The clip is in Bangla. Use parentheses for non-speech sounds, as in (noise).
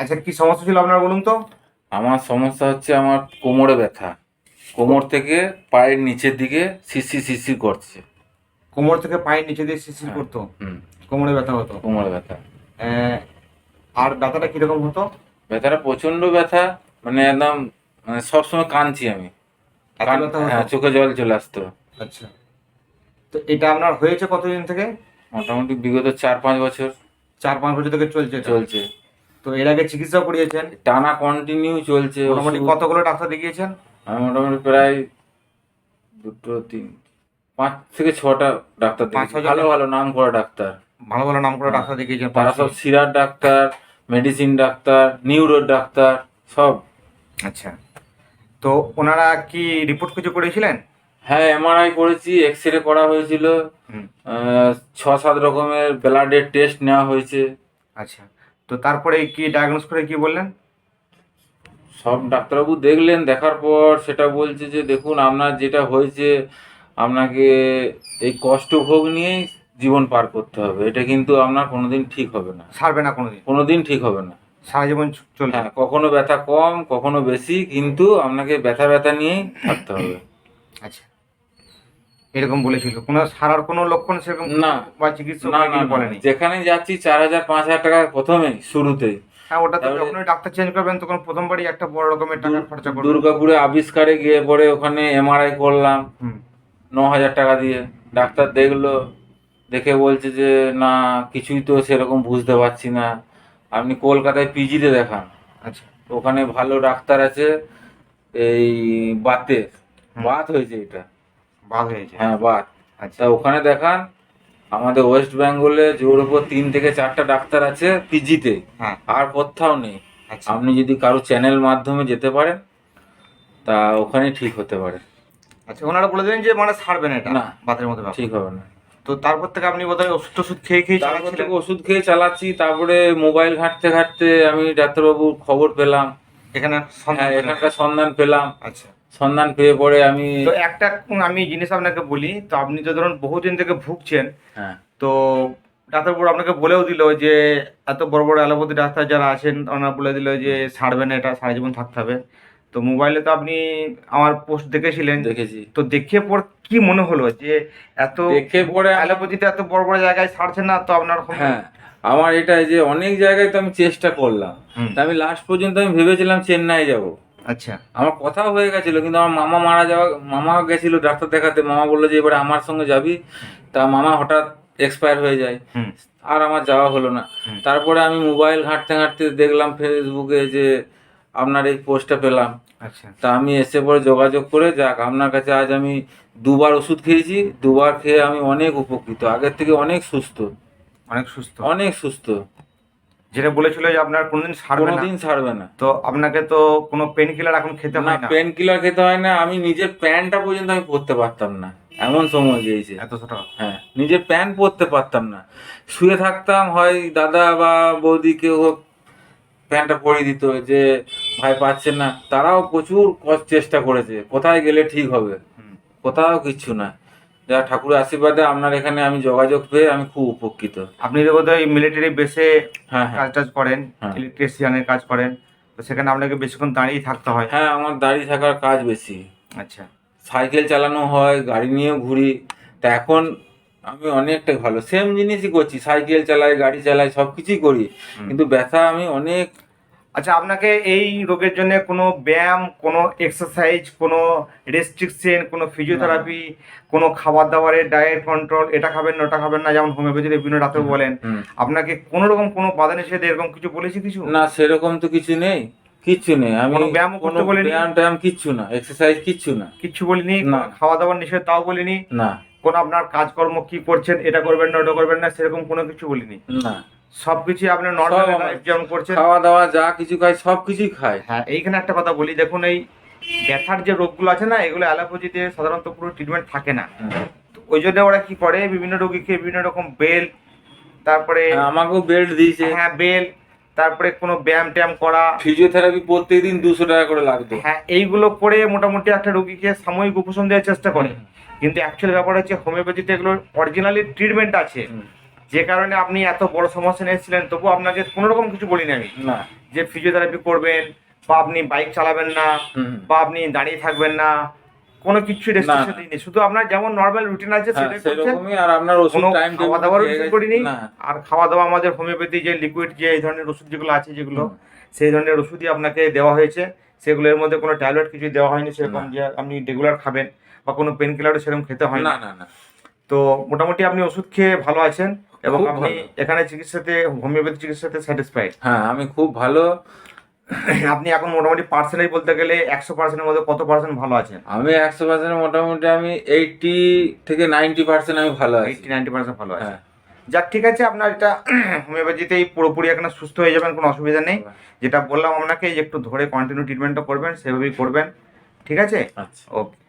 আচ্ছা কি সমস্যা ছিল আপনার বলুন তো? আমার সমস্যা হচ্ছে আমার কোমরে ব্যথা। কোমর থেকে পায়ের নিচের দিকে শিশি শিশি করছে। কোমর থেকে পায়ের নিচে দিয়ে শিশির হ্যাঁ। করতো? হুম। কোমরে ব্যথা হতো? কোমরে ব্যথা। আহ, আর ব্যথাটা কীরকম হতো? ব্যথাটা প্রচণ্ড ব্যথা মানে একদম মানে সবসময় কাঁদছি আমি। এত কান- ব্যথা হতো? হ্যাঁ চোখে জল চলে আসতো। আচ্ছা। তো এটা আপনার হয়েছে কতদিন থেকে? মোটামুটি বিগত চার পাঁচ বছর। চার পাঁচ বছর থেকে চলছে এটা? চলছে। তো এর আগে চিকিৎসা করিয়েছেন টানা কন্টিনিউ চলছে মোটামুটি কতগুলো ডাক্তার দেখিয়েছেন? আমি মোটামুটি প্রায় দুটো তিন পাঁচ থেকে ছটা ডাক্তার। ভালো ভালো নাম করা ডাক্তার। ভালো ভালো নাম করে হ্যাঁ। ডাক্তার দেখিয়েছেন তারা সব সিরার ডাক্তার মেডিসিন ডাক্তার নিউরোর ডাক্তার সব। আচ্ছা। তো ওনারা কি রিপোর্ট কিছু করেছিলেন? হ্যাঁ এমআরআই করেছি এক্স রে করা হয়েছিল। ছ সাত রকমের ব্লাডের টেস্ট নেওয়া হয়েছে। আচ্ছা। তো তারপরে কি ডায়াগনোস করে কি বললেন? সব ডাক্তারবাবু দেখলেন দেখার পর সেটা বলছে যে দেখুন আপনার যেটা হয়েছে আপনাকে এই কষ্ট ভোগ নিয়েই জীবন পার করতে হবে। এটা কিন্তু আপনার কোনোদিন ঠিক হবে না। সারবে না কোনোদিন। কোনোদিন ঠিক হবে না। সারা জীবন চ- চলবে। হ্যাঁ কখনো ব্যথা কম কখনো বেশি কিন্তু আপনাকে ব্যথা ব্যথা নিয়েই থাকতে হবে। আচ্ছা। এরকম বলেছিল। কোনো সারার কোনো লক্ষণ সেরকম না বা চিকিৎসক না না বলেনি। যেখানে যাচ্ছি চার হাজার পাঁচ হাজার টাকা প্রথমেই শুরুতেই হ্যাঁ ওটা তো যখনই ডাক্তার চেঞ্জ করবেন তখন প্রথমবারই একটা বড় রকমের টাকা খরচা করবেন। দুর্গাপুরে আবিষ্কারে গিয়ে পরে ওখানে এমআরআই করলাম। ন হাজার টাকা দিয়ে। ডাক্তার দেখল দেখে বলছে যে না কিছুই তো সেরকম বুঝতে পারছি না। আপনি কলকাতায় পিজিতে দেখান। আচ্ছা। ওখানে ভালো ডাক্তার আছে এই বাতের। বাত হয়েছে এটা। বাদ হয়েছে হ্যাঁ? বাত আচ্ছা। ওখানে দেখান আমাদের ওয়েস্ট বেঙ্গলে জোর উপর তিন থেকে চারটা ডাক্তার আছে পিজিতে। হ্যাঁ। আর কোথাও নেই। আচ্ছা। আপনি যদি কারও চ্যানেল মাধ্যমে যেতে পারেন তা ওখানে ঠিক হতে পারে। আচ্ছা ওনারা বলে দিলেন যে মানে সারবে না এটা না। বাতের মধ্যে। ঠিক হবে না। তো তারপর থেকে আপনি বোধহয় ওষুধ টষুধ খেয়ে খেয়ে তারপর থেকে ওষুধ খেয়ে চালাচ্ছি তারপরে মোবাইল ঘাঁটতে ঘাঁটতে আমি ডাক্তারবাবুর খবর পেলাম। এখানে হ্যাঁ। এখানকার সন্ধান পেলাম। আচ্ছা। সন্ধান পেয়ে পরে আমি তো একটা আমি জিনিস আপনাকে বলি তো আপনি তো ধরুন বহুদিন থেকে ভুগছেন হ্যাঁ। তো ডাক্তারবাবু আপনাকে বলেও দিল যে এত বড় বড় অ্যালোপ্যাথি ডাক্তার যারা আছেন ওনারা বলে দিল যে ছাড়বে না এটা সারা জীবন থাকতে হবে। তো মোবাইলে তো আপনি আমার পোস্ট দেখেছিলেন দেখেছি। তো দেখে পর কি মনে হলো যে এত দেখে পরে অ্যালোপ্যাথিতে এত বড় বড় জায়গায় ছাড়ছে না তো আপনার হ্যাঁ আমার এটা যে অনেক জায়গায় তো আমি চেষ্টা করলাম। তা আমি লাস্ট পর্যন্ত আমি ভেবেছিলাম চেন্নাই যাব। আচ্ছা। আমার কথা হয়ে গেছিল কিন্তু আমার মামা মারা যাওয়া মামা গেছিল ডাক্তার দেখাতে মামা বলল যে এবারে আমার সঙ্গে যাবি তা মামা হঠাৎ এক্সপায়ার হয়ে যায়। আর আমার যাওয়া হলো না। তারপরে আমি মোবাইল ঘাঁটতে ঘাঁটতে দেখলাম ফেসবুকে যে আপনার এই পোস্টটা পেলাম। আচ্ছা। তা আমি এসে পরে যোগাযোগ করে যাক আপনার কাছে আজ আমি দুবার ওষুধ খেয়েছি দুবার খেয়ে আমি অনেক উপকৃত আগের থেকে অনেক সুস্থ। অনেক সুস্থ। অনেক সুস্থ। যেটা বলেছিল যে আপনার কোনোদিন ছাড়বে না। কোনোদিন ছাড়বে না। তো আপনাকে তো কোনো পেন কিলার এখন খেতে হয় না। পেন কিলার খেতে হয় না আমি নিজের প্যান্টটা পর্যন্ত আমি পরতে পারতাম না। এমন সময় গিয়েছে। এত ছোট? হ্যাঁ নিজের প্যান্ট পরতে পারতাম না। শুয়ে থাকতাম হয় দাদা বা বৌদি কেউ প্যান্টটা পরিয়ে দিত যে ভাই পাচ্ছেন না। তারাও প্রচুর চেষ্টা করেছে কোথায় গেলে ঠিক হবে? কোথাও কিচ্ছু না। যা ঠাকুরের আশীর্বাদে আপনার এখানে আমি যোগাযোগ পেয়ে আমি খুব উপকৃত। আপনি তো বোধহয় মিলিটারি বেসে কাজ টাজ করেন। ইলেকট্রিশিয়ানের কাজ করেন তো সেখানে আপনাকে বেশিক্ষণ দাঁড়িয়ে থাকতে হয়? হ্যাঁ আমার দাঁড়িয়ে থাকার কাজ বেশি। আচ্ছা। সাইকেল চালানো হয় গাড়ি নিয়েও ঘুরি। তা এখন আমি অনেকটা ভালো। সেম জিনিসই করছি। সাইকেল চালাই গাড়ি চালাই সব কিছুই করি কিন্তু ব্যথা আমি অনেক আচ্ছা আপনাকে এই রোগের জন্য কোনো ব্যায়াম কোনো এক্সারসাইজ কোনো রেস্ট্রিকশন কোনো ফিজিওথেরাপি কোনো খাবার দাবারের ডায়েট কন্ট্রোল এটা খাবেন না ওটা খাবেন না যেমন হোমিওপ্যাথিতে বিভিন্ন ডাক্তার বলেন আপনাকে কোনো রকম কোনো বাধা নিষেধ এরকম কিছু বলেছি কিছু? না সেরকম তো কিছু নেই কিচ্ছু নেই আমি কোনো ব্যায়ামও করতে বলেনি? ব্যায়াম ট্যায়াম কিচ্ছু না এক্সারসাইজ কিচ্ছু না। কিচ্ছু বলিনি না। খাওয়া দাওয়ার নিষেধ তাও বলিনি না। কোনো আপনার কাজকর্ম কি করছেন এটা করবেন না ওটা করবেন না সেরকম কোনো কিছু বলিনি? না। সবকিছু আপনার নর্মাল সব যেমন করছেন। খাওয়া দাওয়া যা কিছু খাই সব কিছুই খাই। হ্যাঁ এইখানে একটা কথা বলি দেখুন এই ব্যথার যে রোগগুলো আছে না এগুলো অ্যালোপ্যাথিতে সাধারণত পুরো ট্রিটমেন্ট থাকে না। ওই জন্য ওরা কি করে বিভিন্ন রোগীকে বিভিন্ন রকম বেল তারপরে হ্যাঁ, আমাকেও বেল্ট দিয়েছে। হ্যাঁ বেল তারপরে কোনো ব্যায়াম ট্যায়াম করা। ফিজিওথেরাপি প্রত্যেকদিন দুশো টাকা করে লাগতো। হ্যাঁ এইগুলো করে মোটামুটি একটা রোগীকে সাময়িক উপশম দেওয়ার চেষ্টা করে। কিন্তু অ্যাকচুয়াল ব্যাপার হচ্ছে হোমিওপ্যাথিতে এগুলো অরিজিনালি ট্রিটমেন্ট আছে। যে কারণে আপনি এত বড় সমস্যা নিয়ে এসেছিলেন তবু আপনাকে কোনো রকম কিছু বলিনি আমি। না। যে ফিজিওথেরাপি করবেন বা আপনি বাইক চালাবেন না বা আপনি দাঁড়িয়ে থাকবেন না কোনো কিছু রেস্ট্রিকশন দিইনি। শুধু আপনার যেমন নর্মাল রুটিন আছে হ্যাঁ, করছেন। সেরকমই আর আপনার ওষুধ টাইম খাওয়া দাওয়ার ওষুধ করিনি। আর খাওয়া দাওয়া আমাদের হোমিওপ্যাথি যে লিকুইড যে এই ধরনের ওষুধ যেগুলো আছে যেগুলো সেই ধরনের ওষুধই আপনাকে দেওয়া হয়েছে। সেগুলোর মধ্যে কোনো ট্যাবলেট কিছু দেওয়া হয়নি সেরকম যে আপনি রেগুলার খাবেন বা কোনো পেন কিলারও সেরকম খেতে হয় না না না। তো মোটামুটি আপনি ওষুধ খেয়ে ভালো আছেন। এবং আপনি এখানে চিকিৎসাতে হোমিওপ্যাথি চিকিৎসাতে স্যাটিসফাইড হ্যাঁ আমি খুব ভালো। আপনি এখন মোটামুটি পার্সেন্টেজ বলতে গেলে একশো পার্সেন্টের মধ্যে কত পার্সেন্ট ভালো আছেন? আমি একশো পার্সেন্ট মোটামুটি আমি এইটটি থেকে নাইনটি পার্সেন্ট আমি ভালো আছি। এইটটি নাইনটি পার্সেন্ট ভালো আছে। হ্যাঁ। যাক ঠিক আছে আপনার এটা (clears throat) হোমিওপ্যাথিতেই পুরোপুরি এখানে সুস্থ হয়ে যাবেন কোনো অসুবিধা নেই। যেটা বললাম আপনাকে একটু ধরে কন্টিনিউ ট্রিটমেন্টটা করবেন সেভাবেই করবেন। ঠিক আছে? আচ্ছা। ওকে